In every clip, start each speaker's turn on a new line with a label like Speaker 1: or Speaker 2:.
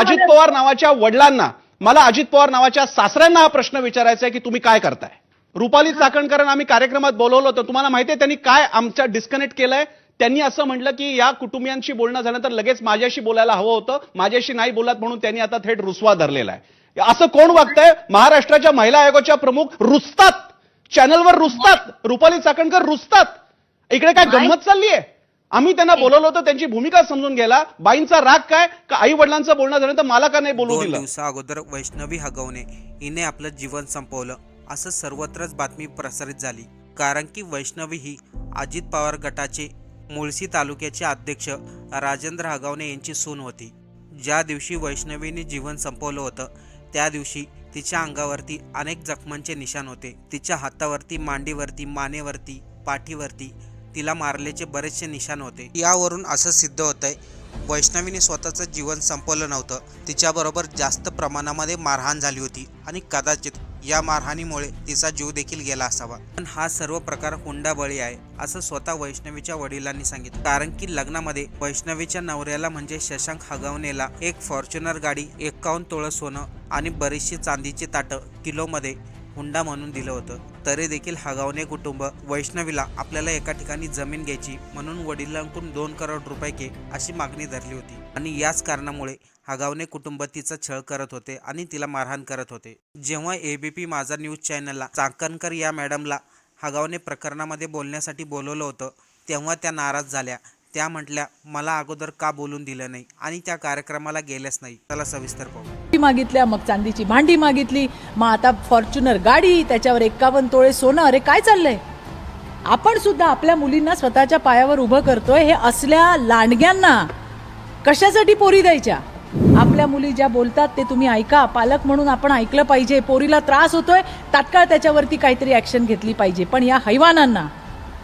Speaker 1: अजित पवार नावाच्या वडिलांना मला अजित पवार नावाच्या सासऱ्यांना हा प्रश्न विचारायचा आहे की तुम्ही काय करताय? रुपाली चाकणकरांना आम्ही कार्यक्रमात बोलवलं होतं. तुम्हाला माहितीये त्यांनी काय आमच्या डिस्कनेक्ट केलंय? त्यांनी असं म्हटलं की या कुटुंबियांशी बोलणं झालं तर लगेच माझ्याशी बोलायला हवं होतं. माझ्याशी नाही बोलत म्हणून त्यांनी आता थेट रुसवा धरलेला आहे. असं कोण वागतंय? महाराष्ट्राच्या महिला आयोगाच्या प्रमुख रुसतात. चॅनलवर रुसतात. रुपाली चाकणकर रुसतात. इकडे काय गंमत चालली आहे आम्ही त्यांना बोलवलं होतं त्यांची भूमिका समजून घ्यायला. बाईंचा राग काय? का आई वडिलांचं बोलणं झालं तर मला का नाही बोलू
Speaker 2: दोन
Speaker 1: दिलं?
Speaker 2: दिवसा अगोदर वैष्णवी हगवणे हिने आपलं जीवन संपवलं असं सर्वत्रच बातमी प्रसारित झाली. कारण की वैष्णवी ही अजित पवार गटाचे मुळशी तालुक्याचे अध्यक्ष राजेंद्र हगवणे यांची सून होती. ज्या दिवशी वैष्णवीने जीवन संपवलं होतं त्या दिवशी तिच्या अंगावरती अनेक जखमांचे निशाण होते. तिच्या हातावरती मांडीवरती मानेवरती पाठीवरती तिला मारल्याचे बरेचसे निशाण होते. यावरून असं सिद्ध होतंय वैष्णवीने स्वतःचं जीवन संपवलं नव्हतं. तिच्याबरोबर जास्त प्रमाणामध्ये मारहाण झाली होती आणि कदाचित या मारहाणीमुळे तिचा जीव देखील गेला असावा. पण हा सर्व प्रकार हुंडाबळी आहे असं स्वतः वैष्णवीच्या वडिलांनी सांगितलं. कारण की लग्नामध्ये वैष्णवीच्या नवऱ्याला म्हणजे शशांक हगवणेला एक फॉर्च्युनर गाडी एकावन्न तोळं सोनं आणि बरीचशी चांदीची ताटं किलोमध्ये हुंडा म्हणून दिलं होतं. तरी देखील हगावणे कुटुंब वैष्णवीला आपल्याला एका ठिकाणी जमीन घ्यायची म्हणून वडिलांकडून दोन करोड रुपये घे अशी मागणी धरली होती. आणि याच कारणामुळे हगावणे कुटुंब तिचा छळ करत होते आणि तिला मारहाण करत होते. जेव्हा एबीपी माझा न्यूज चॅनलला चाकणकर या मॅडमला हगावणे प्रकरणामध्ये बोलण्यासाठी बोलवलं होतं तेव्हा त्या नाराज झाल्या. त्या म्हटल्या मला अगोदर का बोलून दिलं नाही आणि त्या कार्यक्रमाला गेल्याच नाही. त्याला सविस्तर पाहू.
Speaker 3: मागितल्या मग चांदीची भांडी मागितली. मग आता फॉर्च्युनर गाडी त्याच्यावर एकावन्न तोळे सोनं. अरे काय चाललंय? आपण सुद्धा आपल्या मुलींना स्वतःच्या पायावर उभं करतोय हे असल्या लांडग्यांना. कशासाठी पोरी द्यायच्या? आपल्या मुली ज्या बोलतात ते तुम्ही ऐका. पालक म्हणून आपण ऐकलं पाहिजे. पोरीला त्रास होतोय तात्काळ त्याच्यावरती काहीतरी ऍक्शन घेतली पाहिजे. पण या हैवानांना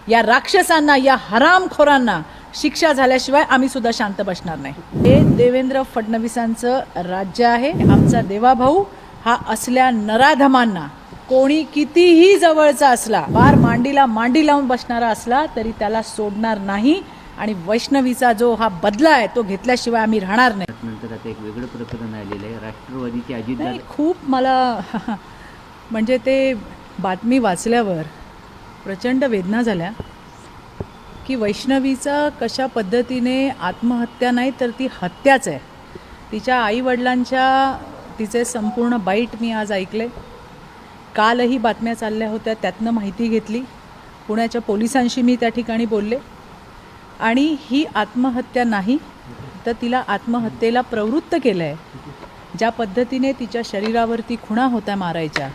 Speaker 3: या राक्षसांना या हरामखोरांना शिक्षा झाल्याशिवाय आम्ही सुद्धा शांत बसणार नाही. हे देवेंद्र फडणवीसांचं राज्य आहे आमचा देवाभाऊ. हा असल्या नराधमांना कोणी कितीही जवळचा असला फार मांडीला मांडी लावून बसणारा असला तरी त्याला सोडणार नाही. आणि वैष्णवीचा जो हा बदला आहे तो घेतल्याशिवाय आम्ही राहणार नाही.
Speaker 4: नंतर आता एक वेगळं प्रकरण आलेलं आहे राष्ट्रवादीचे
Speaker 3: नाही
Speaker 4: अजितदादा
Speaker 3: खूप मला म्हणजे ते बातमी वाचल्यावर प्रचंड वेदना झाल्या. की वैष्णवीचा कशा पद्धतीने आत्महत्या नाही तर ती हत्याच आहे. तिच्या आईवडिलांच्या तिचे संपूर्ण बाईट मी आज ऐकले. कालही बातम्या चालल्या होत्या त्यातनं माहिती घेतली. पुण्याच्या पोलिसांशी मी त्या ठिकाणी बोलले. आणि ही आत्महत्या नाही तर तिला आत्महत्येला प्रवृत्त केलं आहे ज्या पद्धतीने तिच्या शरीरावरती खुणा होत्या मारायच्या.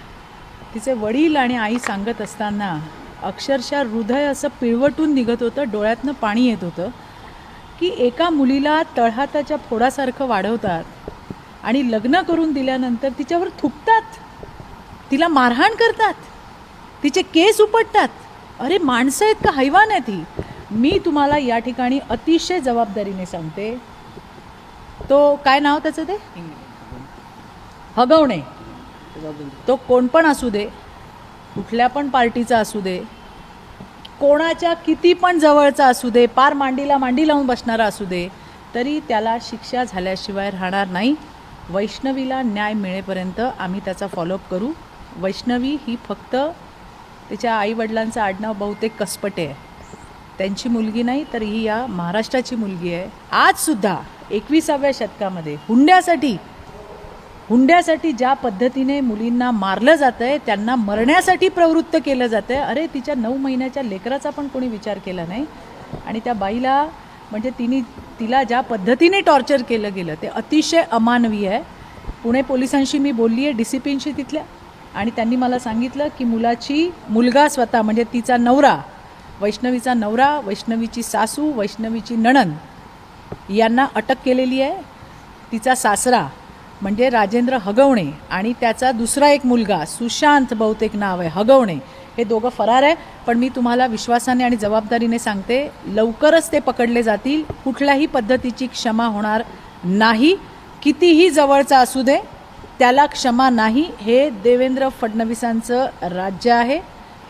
Speaker 3: तिचे वडील आणि आई सांगत असताना अक्षरशः हृदय असं पिळवटून निघत होतं डोळ्यातनं पाणी येत होतं की एका मुलीला तळहाताच्या फोडासारखं वाढवतात आणि लग्न करून दिल्यानंतर तिच्यावर थुकतात. तिला मारहाण करतात. तिचे केस उपटतात. अरे माणसं आहेत का? हैवान आहेत ही मी तुम्हाला या ठिकाणी अतिशय जबाबदारीने सांगते. तो काय नाव त्याचं ते? हगवणे. तो कोण पण असू दे. कुठल्या पण पार्टीचा असू दे कोणाच्या किती पण जवळचा असू दे पार मांडीला मांडी लावून बसणारा असू दे तरी त्याला शिक्षा झाल्याशिवाय राहणार नाही. वैष्णवीला न्याय मिळेपर्यंत आम्ही त्याचा फॉलोअप करू. वैष्णवी ही फक्त तिच्या आईवडिलांचं आडनाव बहुतेक कसपटे आहे. त्यांची मुलगी नाही तर ही या महाराष्ट्राची मुलगी आहे. आजसुद्धा एकविसाव्या शतकामध्ये हुंड्यासाठी हुंड्यासाठी ज्या पद्धतीने मुलींना मारलं जातं आहे त्यांना मरण्यासाठी प्रवृत्त केलं जातं आहे अरे तिच्या नऊ महिन्याच्या लेकराचा पण कोणी विचार केला नाही. आणि त्या बाईला म्हणजे तिने तिला ज्या पद्धतीने टॉर्चर केलं गेलं ते अतिशय अमानवीय आहे. पुणे पोलिसांशी मी बोलली आहे डी सी पींशी तिथल्या. आणि त्यांनी मला सांगितलं की मुलाची मुलगा स्वतः म्हणजे तिचा नवरा वैष्णवीचा नवरा वैष्णवीची सासू वैष्णवीची नणन यांना अटक केलेली आहे. तिचा सासरा म्हणजे राजेंद्र हगवणे आणि त्याचा दुसरा एक मुलगा सुशांत बहुतेक नाव आहे हगवणे. हे दोघं फरार आहे पण मी तुम्हाला विश्वासाने आणि जबाबदारीने सांगते लवकरच ते पकडले जातील कुठल्याही पद्धतीची क्षमा होणार नाही. कितीही जवळचा असू दे त्याला क्षमा नाही. हे देवेंद्र फडणवीसांचं राज्य आहे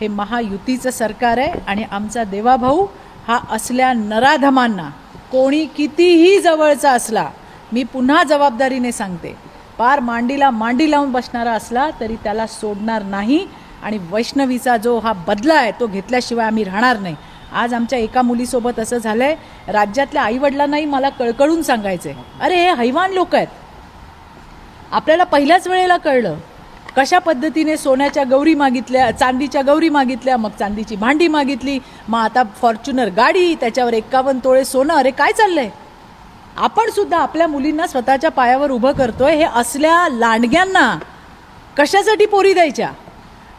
Speaker 3: हे महायुतीचं सरकार आहे आणि आमचा देवाभाऊ हा असल्या नराधमांना कोणी कितीही जवळचा असला मी पुन्हा जबाबदारीने सांगते. पार मांडीला मांडी लावून बसणारा असला तरी त्याला सोडणार नाही आणि वैष्णवीचा जो हा बदला आहे तो घेतल्याशिवाय आम्ही राहणार नाही. आज आमच्या एका मुलीसोबत असं झालं आहे राज्यातल्या आईवडिलांनाही मला कळकळून सांगायचं आहे अरे हे हैवान लोक आहेत. आपल्याला पहिल्याच वेळेला कळलं कशा पद्धतीने सोन्याच्या गौरी मागितल्या चांदीच्या गौरी मागितल्या मग चांदीची भांडी मागितली मग आता फॉर्च्युनर गाडी त्याच्यावर एक्कावन्न तोळे सोनं अरे काय चाललंय? आपण सुद्धा आपल्या मुलींना स्वतःच्या पायावर उभं करतोय हे असल्या लांडग्यांना कशासाठी पोरी द्यायच्या?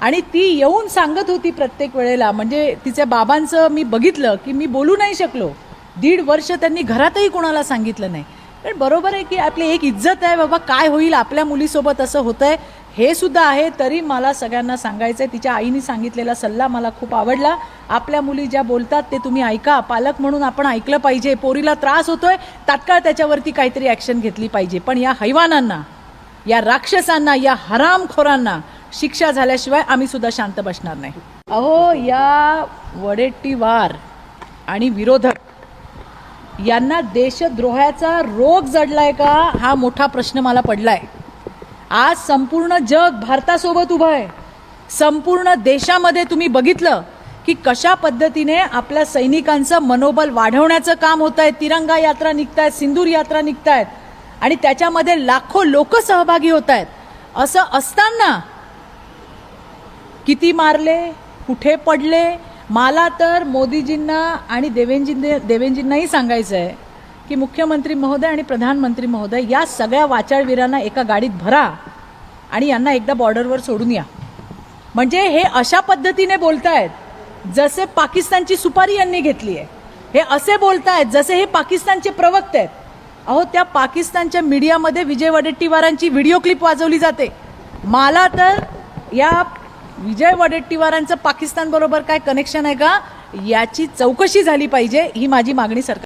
Speaker 3: आणि ती येऊन सांगत होती प्रत्येक वेळेला म्हणजे तिच्या बाबांचं मी बघितलं की मी बोलू नाही शकलो. दीड वर्ष त्यांनी घरातही कोणाला सांगितलं नाही. पण बरोबर आहे की आपली एक इज्जत आहे बाबा काय होईल आपल्या मुलीसोबत असं होतंय? हे सुद्धा आहे तरी मला सगळ्यांना सांगायचं आहे तिच्या आईने सांगितलेला सल्ला मला खूप आवडला. आपल्या मुली ज्या बोलतात ते तुम्ही ऐका. पालक म्हणून आपण ऐकलं पाहिजे. पोरीला त्रास होतोय तात्काळ त्याच्यावरती काहीतरी ॲक्शन घेतली पाहिजे. पण या हैवानांना या राक्षसांना या हरामखोरांना शिक्षा झाल्याशिवाय आम्ही सुद्धा शांत बसणार नाही. अहो या वडेट्टीवार आणि विरोधक यांना देशद्रोहाचा रोग जडलाय का? हा मोठा प्रश्न मला पडलाय. आज संपूर्ण जग भारतासोबत उभं आहे. संपूर्ण देशामध्ये तुम्ही बघितलं की कशा पद्धतीने आपल्या सैनिकांचं मनोबल वाढवण्याचं काम होत आहे तिरंगा यात्रा निघतायत सिंदूर यात्रा निघतायत आणि त्याच्यामध्ये लाखो लोक सहभागी होत आहेत असं असताना किती मारले कुठे पडले? मला तर मोदीजींना आणि देवेंजी देवेंजींनाही सांगायचं आहे की मुख्यमंत्री महोदय आणि प्रधानमंत्री महोदय या सगळ्या वाचाळवीरांना एका गाडीत भरा आणि यांना एकदा बॉर्डरवर सोडून या. म्हणजे हे अशा पद्धतीने बोलतायत जसे पाकिस्तानची सुपारी यांनी घेतली आहे. हे असे बोलतायत जसे हे पाकिस्तानचे प्रवक्ते आहेत. अहो त्या पाकिस्तानच्या मीडियामध्ये विजय वडेट्टीवारांची व्हिडिओ क्लिप वाजवली जाते. मला तर या विजय वडेट्टीवारांचं पाकिस्तानबरोबर काय कनेक्शन आहे का? याची चौकशी झाली पाहिजे ही माझी मागणी सरकार